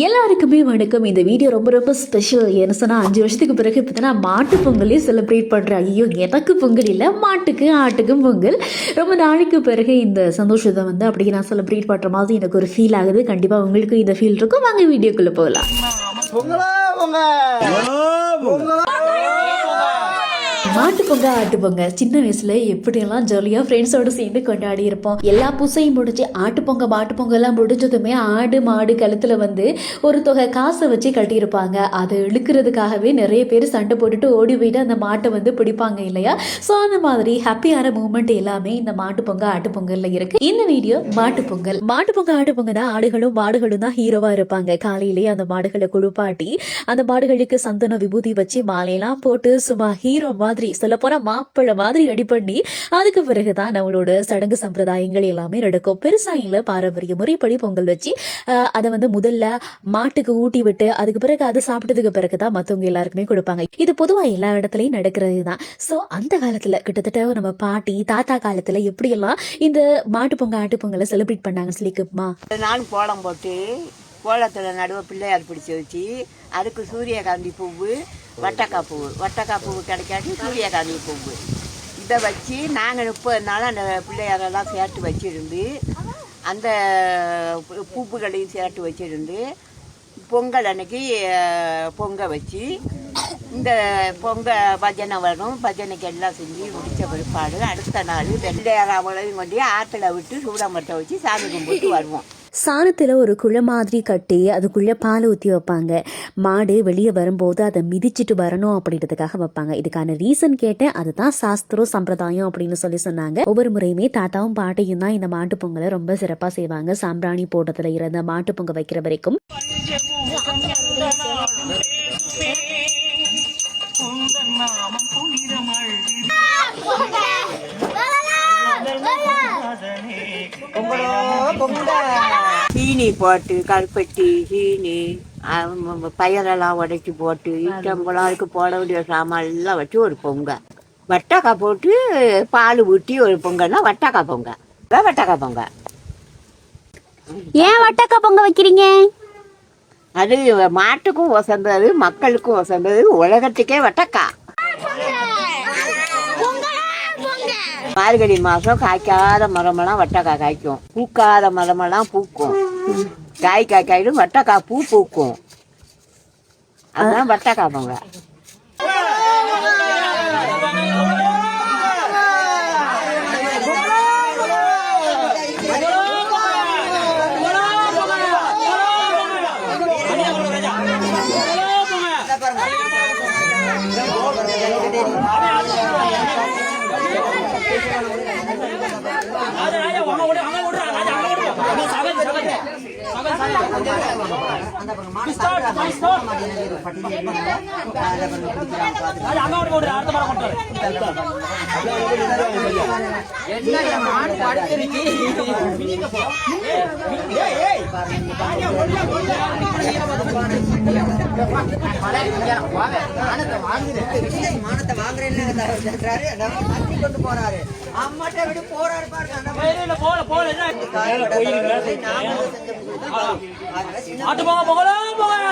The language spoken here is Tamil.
எல்லாருக்குமே வணக்கம். இந்த வீடியோ ரொம்ப ரொம்ப ஸ்பெஷல் என்ன சொன்னால் அஞ்சு வருஷத்துக்கு பிறகு இப்போ நான் மாட்டு பொங்கலே செலிப்ரேட் பண்ணுறேன் ஐயோ எனக்கு பொங்கல் இல்லை மாட்டுக்கு ஆட்டுக்கும் பொங்கல். ரொம்ப நாளைக்கு பிறகு இந்த சந்தோஷத்தை வந்து அப்படியே நான் செலிப்ரேட் பண்ணுற மாதிரி எனக்கு ஒரு ஃபீல் ஆகுது. கண்டிப்பாக உங்களுக்கு இந்த ஃபீல் இருக்கும். வாங்க வீடியோக்குள்ளே போகலாம். மாட்டுப்பொங்க ஆட்டுப்பொங்க. சின்ன வயசுல எப்படியெல்லாம் ஜாலியாக ஃப்ரெண்ட்ஸோட சேர்ந்து கொண்டாடி இருப்போம். எல்லா பூசையும் முடிஞ்சு ஆட்டுப்பொங்க மாட்டுப்பொங்க எல்லாம் முடிஞ்சதுமே ஆடு மாடு கழுத்துல வந்து ஒரு தொகை காசை வச்சு கட்டியிருப்பாங்க. அதை இழுக்கிறதுக்காகவே நிறைய பேர் சண்டை போட்டுட்டு ஓடி போயிட்டு அந்த மாட்டை வந்து பிடிப்பாங்க இல்லையா? ஸோ அந்த மாதிரி ஹாப்பியான மூமெண்ட் எல்லாமே இந்த மாட்டுப்பொங்க ஆட்டுப்பொங்கல்ல இருக்கு. இந்த வீடியோ மாட்டுப்பொங்கல். பொங்கல் ஆட்டுப்பொங்க ஆட்டு தான் ஆடுகளும் மாடுகளும் தான் ஹீரோவா இருப்பாங்க. காலையிலேயே அந்த மாடுகளை குளிப்பாட்டி அந்த மாடுகளுக்கு சந்தன விபூதி வச்சு மாலையெல்லாம் போட்டு சும்மா ஹீரோ மாதிரி சொல்ல போனா மாப்பிள்ளை மாதிரி ரெடி பண்ணி அதுக்கு பிறகுதான் நம்மளோட சடங்கு சம்பிரதாயங்கள் எல்லாமே நடக்கும். பெருசாயில பாரம்பரிய முறைப்படி பொங்கல் வச்சு அதை வந்து முதல்ல மாட்டுக்கு ஊட்டி விட்டு அதுக்கு பிறகு அது சாப்பிட்டதுக்கு பிறகுதான் மத்தவங்க எல்லாருக்குமே கொடுப்பாங்க. இது பொதுவா எல்லா இடத்துலயும் நடக்கிறது தான் ஸோ அந்த காலத்துல கிட்டத்தட்ட நம்ம பாட்டி தாத்தா காலத்துல எப்படியெல்லாம் இந்த மாட்டு பொங்கல் ஆட்டு பொங்கலை செலிப்ரேட் பண்ணாங்க சொல்லிக்குமா நான் கோலம் போட்டு கோலத்தில் நடுவே பிள்ளையார் பிடிச்சி வச்சு அதுக்கு சூரியகாந்தி பூவு வட்டக்காய் பூவு. வட்டக்காய் பூவு கிடைக்காட்டி சூரியகாந்தி பூவு. இதை வச்சு நாங்கள் முப்பது நாள் அந்த பிள்ளையாரெல்லாம் சேர்த்து வச்சுருந்து அந்த பூப்புகளையும் சேர்த்து வச்சுருந்து பொங்கல் அன்னைக்கு பொங்கல் பொங்க வச்சு இந்த பொங்க பஜனை வரும் பஜனைக்கு எல்லாம் செஞ்சு முடித்த பிற்பாடு அடுத்த நாள் பிள்ளையார் கொண்டு ஆற்றுல விட்டு சூடாமரத்தை வச்சு சாமி கும்பிட்டு வருவோம். சாணத்தில் ஒரு குழ மாதிரி கட்டி அதுக்குள்ளே பால் ஊற்றி வைப்பாங்க. மாடு வெளியே வரும்போது அதை மிதிச்சிட்டு வரணும் அப்படின்றதுக்காக வைப்பாங்க. இதுக்கான ரீசன் கேட்டேன். அதுதான் சாஸ்திரம் சம்பிரதாயம் அப்படின்னு சொல்லி சொன்னாங்க. ஒவ்வொரு முறையுமே தாத்தாவும் பாட்டியும் தான் இந்த மாட்டு பொங்கலை ரொம்ப சிறப்பாக செய்வாங்க. சாம்பிராணி போட்டத்தில் இருந்த மாட்டு பொங்கல் வைக்கிற வரைக்கும். சீனி போட்டு கருப்பட்டி சீனி பயரெல்லாம் உடைச்சி போட்டு அதுக்கு போட வேண்டிய சாமான் எல்லாம் வச்சு ஒரு பொங்க. வட்டக்காய் போட்டு பால் ஊற்றி ஒரு பொங்கல்னா வட்டக்காய் பொங்க. வட்டக்காய் பொங்க. ஏன் வட்டக்கா பொங்க வைக்கிறீங்க? அது மாட்டுக்கும் வசந்தது மக்களுக்கும் வசந்தது உலகத்துக்கே வட்டக்கா மார்கழி மாதம் காய்க்காத மரமெல்லாம் வட்டக்காய் காய்க்கும். பூக்காத மரமெல்லாம் பூக்கும். காய் காய்க்காயிடும் வட்டக்காய் பூ பூக்கும். அதுதான் வட்டக்காய் பொங்க மானத்தை வாங்குறேன்னு கொண்டு போறாரு அம்மாட்ட விட்டு போறாரு பாருங்க அந்த மாதிரி நாமளும்